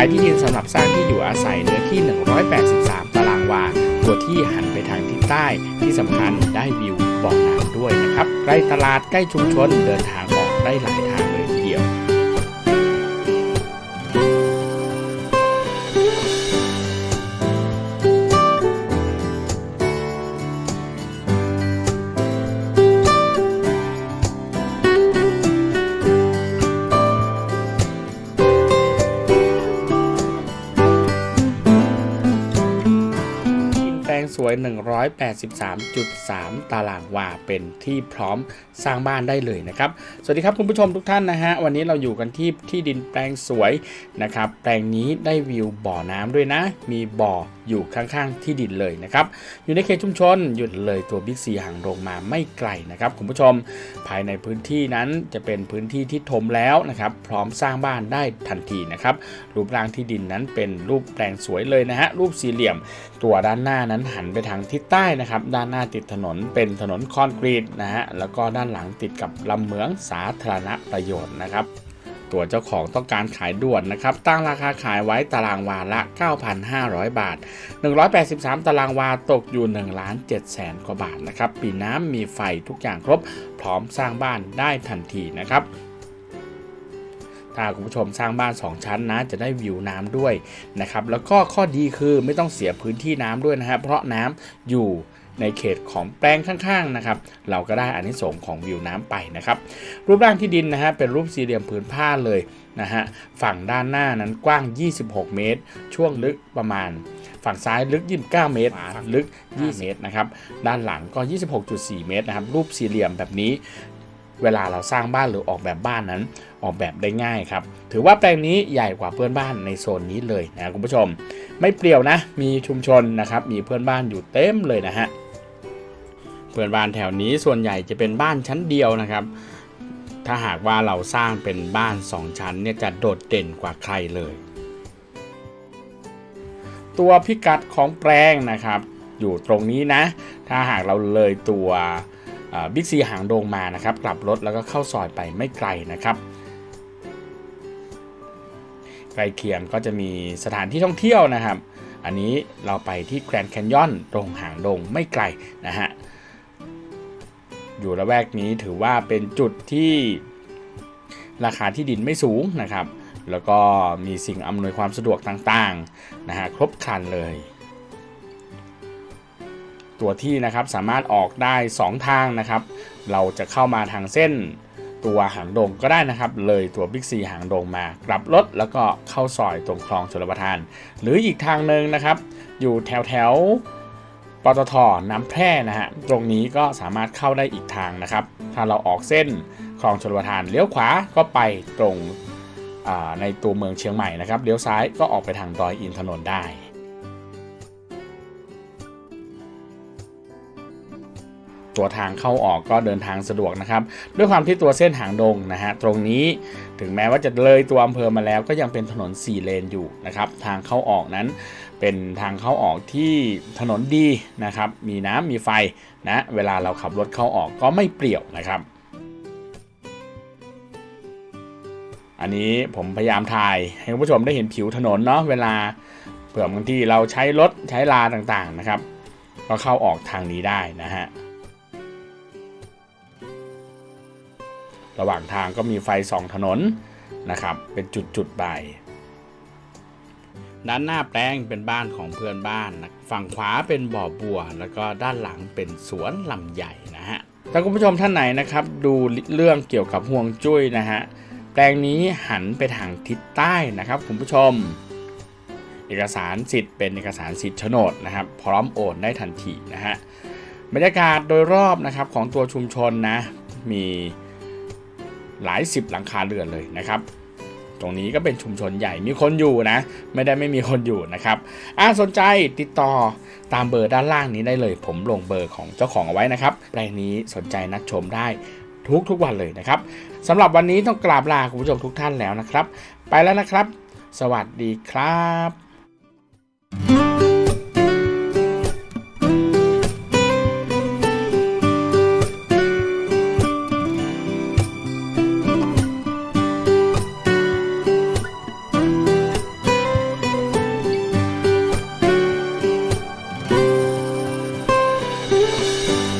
ายที่ดินสำหรับสร้างที่อยู่อาศัยเนื้อที่ 183 ตารางวา ตัวที่หันไปทางทิศใต้ ที่สำคัญได้วิวบ่อน้ำด้วยนะครับ ใกล้ตลาดใกล้ชุมชนเดินทางออกได้หลายทางเลยทีเดียว วย 183.3 ตารางวาเป็นที่พร้อมสร้างบ้านได้เลยนะครับ สวัสดีครับคุณผู้ชมทุกท่านนะฮะ วันนี้เราอยู่กันที่ที่ดินแปลงสวยนะครับ แปลงนี้ได้วิวบ่อน้ำด้วยนะ มีบ่อ อยู่ข้างๆที่ดินเลยนะครับ อยู่ในเขตชุมชนหยุดเลยตัวบิ๊กซีห่างลงมาไม่ไกลนะครับคุณผู้ชม ภายในพื้นที่นั้นจะเป็นพื้นที่ที่ถมแล้วนะครับพร้อมสร้างบ้านได้ทันทีนะครับรูปร่างที่ดินนั้นเป็นรูปแปลงสวยเลยนะฮะรูปสี่เหลี่ยม ตัวด้านหน้านั้นหันไปทางทิศใต้นะครับด้านหน้าติดถนนเป็นถนนคอนกรีตนะฮะแล้วก็ด้านหลังติดกับลำเหมืองสาธารณประโยชน์นะครับ ตัวเจ้าของต้องการขายด่วนนะครับ ตั้งราคาขายไว้ตารางวาละ 9,500 บาท 183 ตารางวาตกอยู่1ล้าน7แสนกว่าบาทนะครับ ปีน้ำมีไฟทุกอย่างครบ พร้อมสร้างบ้านได้ทันทีนะครับถ้าคุณผู้ชมสร้างบ้าน 2 ชั้นนะจะได้วิวน้ำด้วยนะครับแล้วก็ข้อดีคือไม่ต้องเสียพื้นที่น้ำด้วยนะฮะเพราะน้ำอยู่ ในเขตของแปลงข้างๆนะครับเราก็ได้อานิสงส์ของวิวน้ำไปนะครับรูปร่างที่ดินนะฮะเป็นรูปสี่เหลี่ยมผืนผ้าเลยนะฮะฝั่งด้านหน้านั้นกว้าง 26 เมตร ช่วงลึกประมาณ ฝั่งซ้ายลึก 29 เมตรลึก 20 เมตรนะครับด้านหลังก็ 26.4 เมตรนะครับรูปสี่เหลี่ยมแบบนี้เวลาเราสร้างบ้านหรือออกแบบบ้านนั้นออกแบบได้ง่ายครับ ถือว่าแปลงนี้ใหญ่กว่าเพื่อนบ้านในโซนนี้เลยนะคุณผู้ชม ไม่เปลี่ยวนะ มีชุมชนนะครับ มีเพื่อนบ้านอยู่เต็มเลยนะฮะ เพื่อนบ้านแถวนี้ส่วนใหญ่จะเป็นบ้านชั้นเดียวนะครับ ถ้าหากว่าเราสร้างเป็นบ้าน2ชั้นเนี่ยจะโดดเด่นกว่าใครเลย ตัวพิกัดของแปลงนะครับ อยู่ตรงนี้นะ ถ้าหากเราเลยตัวบิ๊กซีหางโดงมานะครับ กลับรถแล้วก็เข้าซอยไปไม่ไกลนะครับใกล้เคียงก็จะมีสถานที่ท่องเที่ยวนะครับ อันนี้เราไปที่แกรนด์แคนยอนตรงหางดงไม่ไกลนะฮะ อยู่ละแวกนี้ถือว่าเป็นจุดที่ราคาที่ดินไม่สูงนะครับ แล้วก็มีสิ่งอำนวยความสะดวกต่างๆนะฮะครบครันเลย ตัวที่นะครับสามารถออกได้ 2 ทางนะครับ เราจะเข้ามาทางเส้นตัวหางดงก็ได้นะครับ เลยตัวบิ๊กซีหางดงมากลับรถแล้วก็เข้าซอยตรงคลองชลประทาน หรืออีกทางหนึ่งนะครับ อยู่แถวแถว ปตทน้ำแพร่นะฮะตรงนี้ก็สามารถเข้าได้อีกทางนะครับ ถ้าเราออกเส้นคลองชลประทานเลี้ยวขวาก็ไปตรงในตัวเมืองเชียงใหม่นะครับเลี้ยวซ้ายก็ออกไปทางดอยอินทนนท์ได้ ตัวทางเข้าออกก็เดินทางสะดวกนะครับ ด้วยความที่ตัวเส้นหางดงนะฮะตรงนี้ถึงแม้ว่าจะเลยตัวอำเภอมาแล้วก็ยังเป็นถนน 4 เลนอยู่นะครับ ทางเข้าออกนั้นเป็นทางเข้าออกที่ถนนดีนะครับ มีน้ำมีไฟนะเวลาเราขับรถเข้าออกก็ไม่เปรี่ยวนะครับอันนี้ผมพยายามถ่ายให้คุณผู้ชมได้เห็นผิวถนนเนาะเวลาเผื่อบางทีเราใช้รถใช้ลาต่างๆนะครับ ก็เข้าออกทางนี้ได้นะฮะ ระหว่างทางก็มีไฟสองถนนนะครับ เป็นจุดๆไปด้านหน้าแปลงเป็นบ้านของเพื่อนบ้านนะฝั่งขวาเป็นบ่อบัว แล้วก็ด้านหลังเป็นสวนลำใหญ่นะฮะถ้าคุณผู้ชมท่านไหนนะครับ ดูเรื่องเกี่ยวกับห่วงจุ้ยนะฮะแปลงนี้หันไปทางทิศใต้นะครับ คุณผู้ชม เอกสารสิทธิ์เป็นเอกสารสิทธิ์โฉนดนะครับ พร้อมโอนได้ทันทีนะฮะบรรยากาศโดยรอบนะครับของตัวชุมชนนะมี หลายสิบหลังคาเรือนเลยนะครับตรงนี้ก็เป็นชุมชนใหญ่มีคนอยู่นะ ไม่ได้ไม่มีคนอยู่นะครับอ่าสนใจติดต่อตามเบอร์ด้านล่างนี้ได้เลย ผมลงเบอร์ของเจ้าของเอาไว้นะครับแปลงนี้สนใจนัดชมได้ทุกทุกวันเลยนะครับสำหรับวันนี้ต้องกราบลาคุณผู้ชมทุกท่านแล้วนะครับ ไปแล้วนะครับ สวัสดีครับ Música